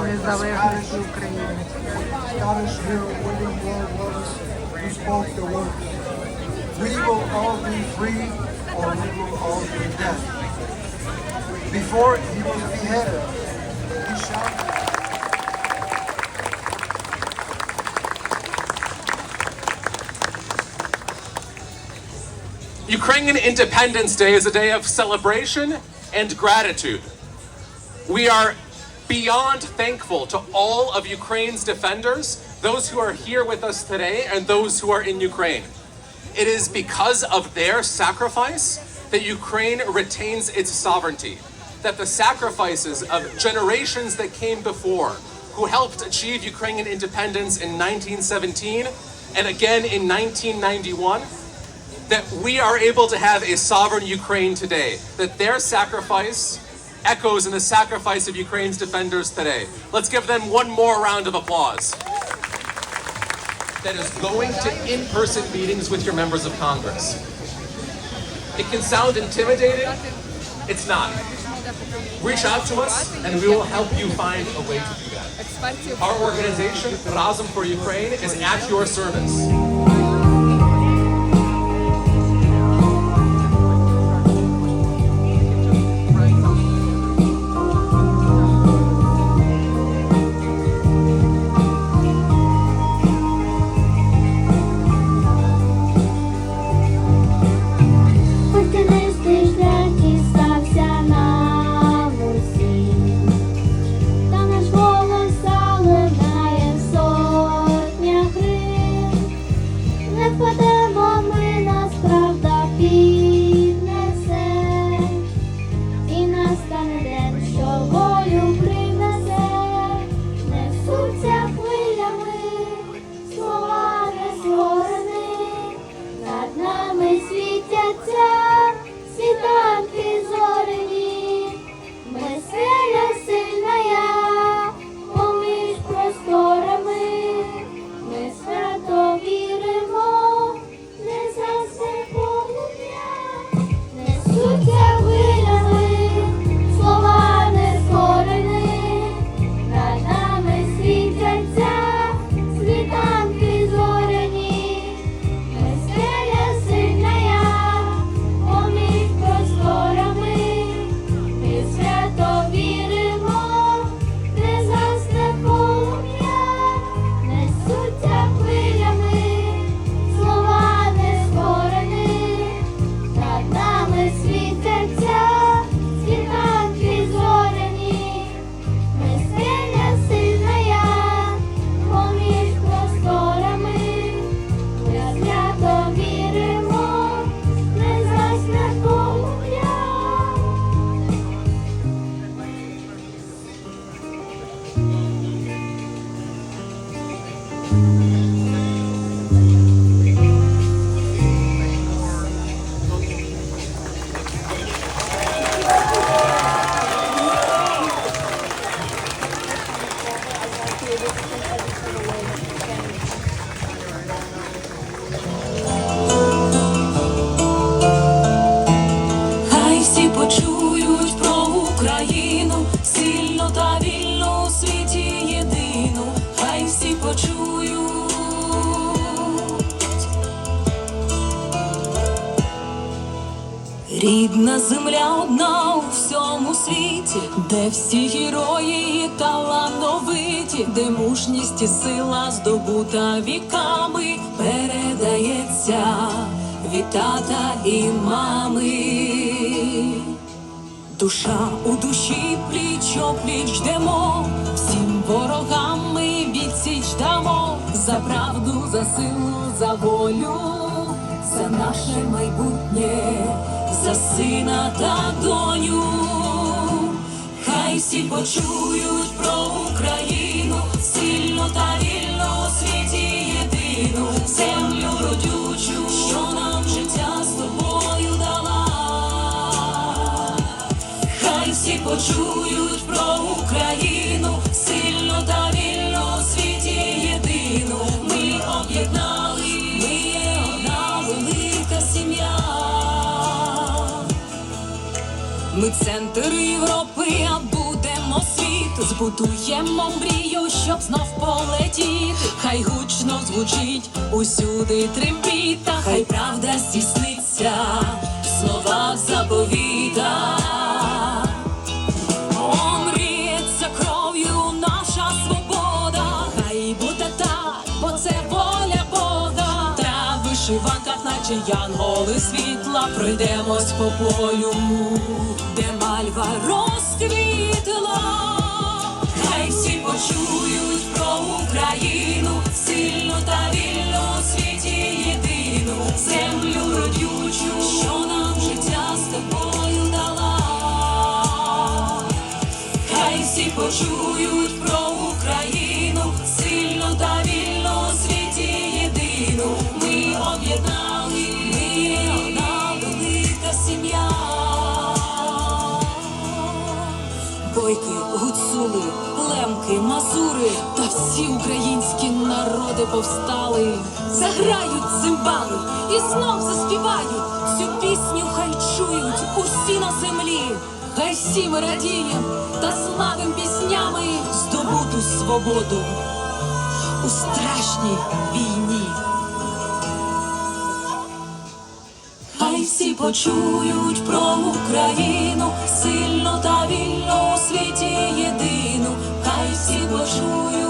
незалежності України. Scottish hero William Lloyd Lewis, who spoke the words, "We will all be free, or we will all be dead." Before he was beheaded, he shouted. Ukrainian Independence Day is a day of celebration and gratitude. We are beyond thankful to all of Ukraine's defenders, those who are here with us today and those who are in Ukraine. It is because of their sacrifice that Ukraine retains its sovereignty, that the sacrifices of generations that came before, who helped achieve Ukrainian independence in 1917 and again in 1991, that we are able to have a sovereign Ukraine today, that their sacrifice echoes in the sacrifice of Ukraine's defenders today. Let's give them one more round of applause. That is going to in person meetings with your members of Congress. It can sound intimidating, it's not. Reach out to us and we will help you find a way to do that. Our organization, Razum for Ukraine, is at your service. Світі, де всі герої і талановиті, де мужність і сила здобута віками, передається від тата і мами. Душа у душі пліч опліч йдемо, всім ворогам ми відсіч дамо за правду, за силу, за волю, за наше майбутнє, за сина та доню. Хай всі почують про Україну, сильну та вільну у світі єдину, землю родючу, що нам життя з тобою дала. Хай всі почують про Україну, сильну та вільну у світі єдину. Ми об'єднали, ми є одна велика сім'я. Ми центр Європи, збудуємо мрію, щоб знов полетіти. Хай гучно звучить усюди трембіта, хай правда здійсниться в словах заповіта. Омріється кров'ю наша свобода, хай буде так, це воля Бога. Та в вишиванках, наче янголи світла, пройдемось по полю, де мальва почують про Україну, сильну та вільну у світі єдину, землю родючу, що нам життя з тобою дала. Хай всі почують про Україну, лемки, мазури та всі українські народи повстали. Заграють цимбали і знов заспівають. Цю пісню хай чують усі на землі. Хай всі ми радієм та славим піснями здобуту свободу у страшній війні. Хай всі почують про Україну, сильну та єдину, хай всі почують.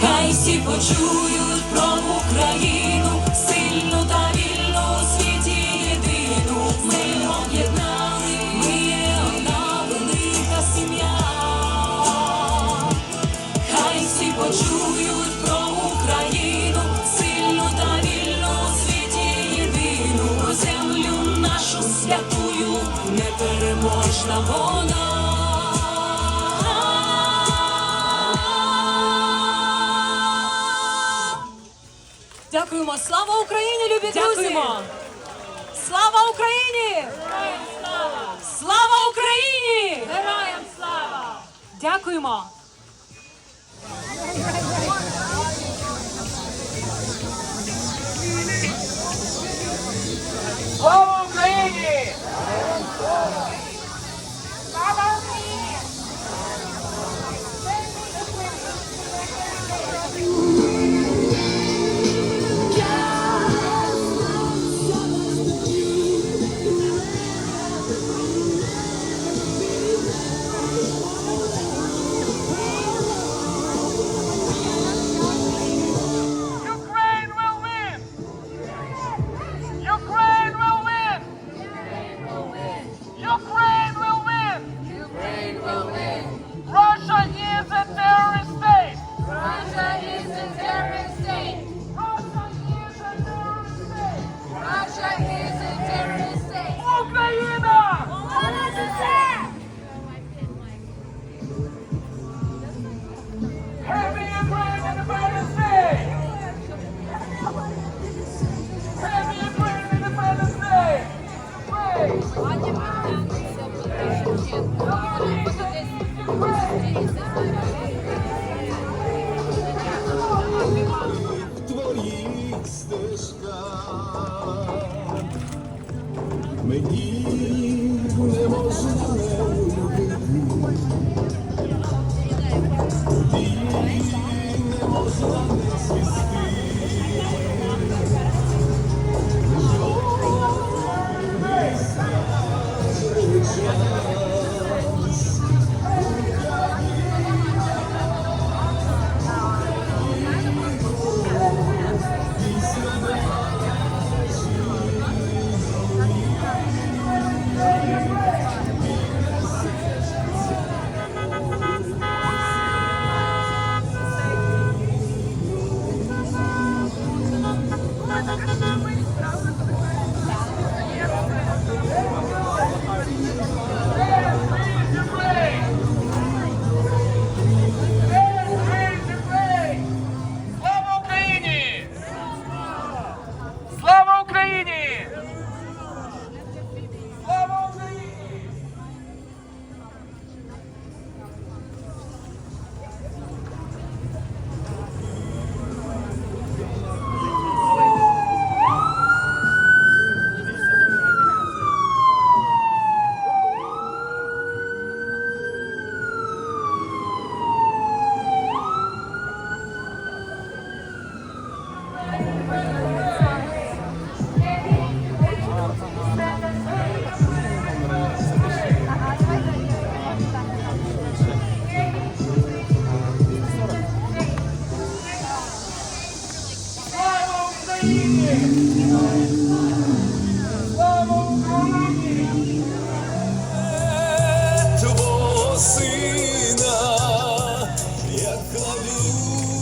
Хай всі почують про Україну, вона. Дякуємо! Слава Україні, любі друзі! Слава Україні! Слава Україні! Героям слава! Дякуємо! Слава 都是我。luz.